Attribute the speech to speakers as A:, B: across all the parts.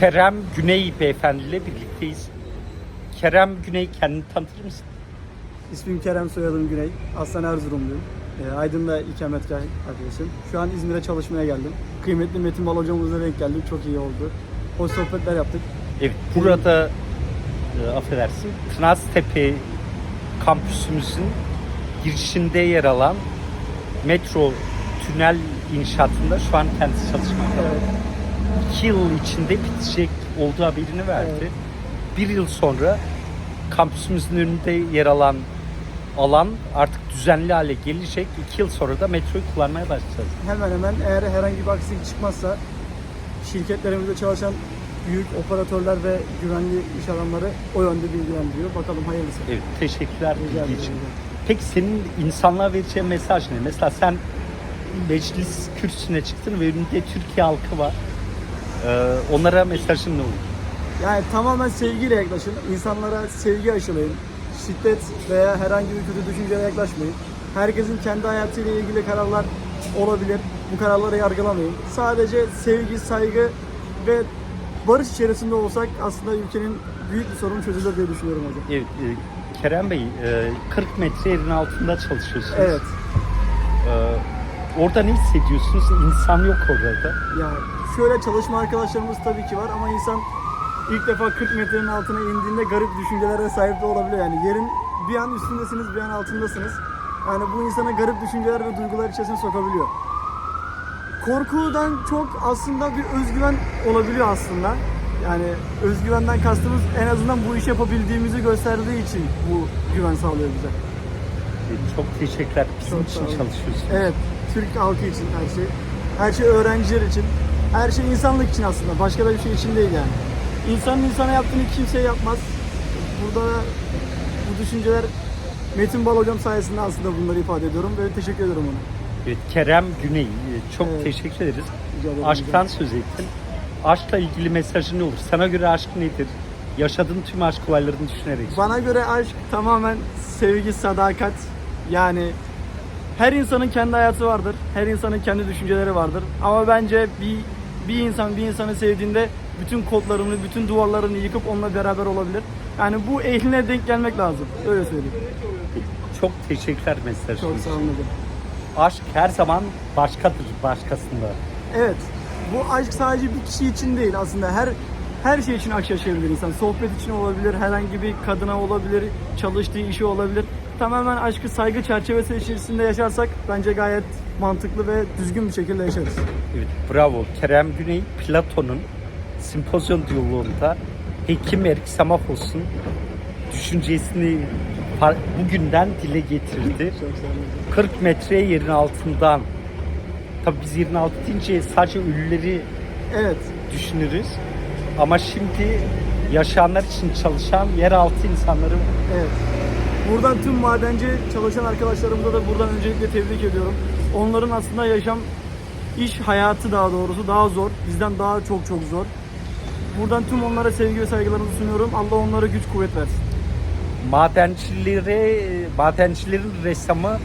A: Kerem Güney beyefendi ile birlikteyiz. Kerem Güney kendini tanıtır mısın?
B: İsmim Kerem, soyadım Güney. Aslan Erzurumluyum. E, Aydın'da ikametgah arkadaşım. Şu an İzmir'e çalışmaya geldim. Kıymetli Metin Bal hocamızla denk geldim. Çok iyi oldu. Hoş sohbetler yaptık.
A: Evet, burada e, affedersin Tınaztepe kampüsümüzün girişinde yer alan metro tünel inşaatında şu an kendisi çalışmakta.
B: Evet.
A: İki yıl içinde bitecek olduğu haberini verdi.
B: Evet.
A: Bir yıl sonra kampüsümüzün önünde yer alan alan artık düzenli hale gelecek. İki yıl sonra da metroyu kullanmaya başlayacağız.
B: Hemen hemen eğer herhangi bir aksilik çıkmazsa şirketlerimizde çalışan büyük operatörler ve güvenli iş adamları o yönde bilgilendiriyor. Bakalım hayırlısı.
A: Evet, teşekkürler
B: Rica
A: bilgi için. Peki senin insanlığa vereceğin mesaj ne? Mesela sen meclis kürsüsüne çıktın ve önünde Türkiye halkı var. Ee, onlara mesajın ne olur?
B: Yani tamamen sevgiyle yaklaşın. İnsanlara sevgi aşılayın. Şiddet veya herhangi bir kötü düşünceye yaklaşmayın. Herkesin kendi hayatıyla ilgili kararlar olabilir. Bu kararları yargılamayın. Sadece sevgi, saygı ve barış içerisinde olsak aslında ülkenin büyük bir sorunu çözülür diye düşünüyorum hocam.
A: Evet, e, Kerem Bey, e, 40 metre yerin altında çalışıyorsunuz.
B: Evet.
A: Ee, orada ne hissediyorsunuz? İnsan yok orada.
B: Yani şöyle çalışma arkadaşlarımız tabii ki var ama insan ilk defa 40 metrenin altına indiğinde garip düşüncelere sahip de olabiliyor. Yani yerin bir an üstündesiniz, bir an altındasınız. Yani bu insana garip düşünceler ve duygular içerisine sokabiliyor. Korkudan çok aslında bir özgüven olabiliyor aslında. Yani özgüvenden kastımız en azından bu işi yapabildiğimizi gösterdiği için bu güven sağlıyor bize.
A: E, çok teşekkürler. Bizim
B: Çok
A: için çalışıyorsunuz.
B: Evet, Türk halkı için her şey. Her şey öğrenciler için. Her şey insanlık için aslında. Başka da bir şey için değil yani. İnsanın insana yaptığını kimse yapmaz. Burada da bu düşünceler Metin Bal hocam sayesinde aslında bunları ifade ediyorum ve teşekkür ederim ona.
A: Evet, Kerem Güney, e, çok
B: Evet.
A: teşekkür ederiz. Aşktan
B: hocam.
A: söz ettin. Aşkla ilgili mesajın ne olur? Sana göre aşk nedir? Yaşadığın tüm aşk olaylarını düşünerek.
B: Bana göre aşk tamamen sevgi, sadakat. Yani her insanın kendi hayatı vardır. Her insanın kendi düşünceleri vardır. Ama bence bir bir insan bir insanı sevdiğinde bütün kodlarını, bütün duvarlarını yıkıp onunla beraber olabilir. Yani bu ehline denk gelmek lazım. Öyle söyleyeyim.
A: Çok teşekkürler mesajın
B: Çok sağ olun.
A: Aşk her zaman başkadır başkasında.
B: Evet. Bu aşk sadece bir kişi için değil aslında. Her her şey için aşk yaşayabilir insan. Sohbet için olabilir, herhangi bir kadına olabilir, çalıştığı işi olabilir. Tamamen aşkı saygı çerçevesi içerisinde yaşarsak bence gayet mantıklı ve düzgün bir şekilde yaşarız.
A: Evet, bravo. Kerem Güney, Platon'un simpozyon diyaloğunda Hekim Erik Samafos'un düşüncesini bugünden dile getirdi.
B: Çok sağ olun.
A: 40 metre yerin altından Tabii biz yerin altı deyince sadece ölüleri
B: Evet.
A: düşünürüz. Ama şimdi yaşayanlar için çalışan yeraltı insanları
B: Evet. Buradan tüm madenci çalışan arkadaşlarımıza da buradan öncelikle tebrik ediyorum. Onların aslında yaşam iş hayatı daha doğrusu daha zor. Bizden daha çok çok zor. Buradan tüm onlara sevgi ve saygılarımı sunuyorum. Allah onlara güç kuvvet versin.
A: madencilere, madencilerin ressamı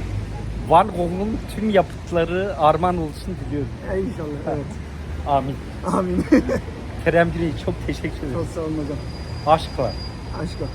A: Van Gogh'un tüm yapıtları armağan olsun diliyorum.
B: E, inşallah. Evet.
A: Amin.
B: Amin.
A: Kerem Güney çok teşekkür ederim.
B: çok sağ olun hocam.
A: Aşk var.
B: Aşkla.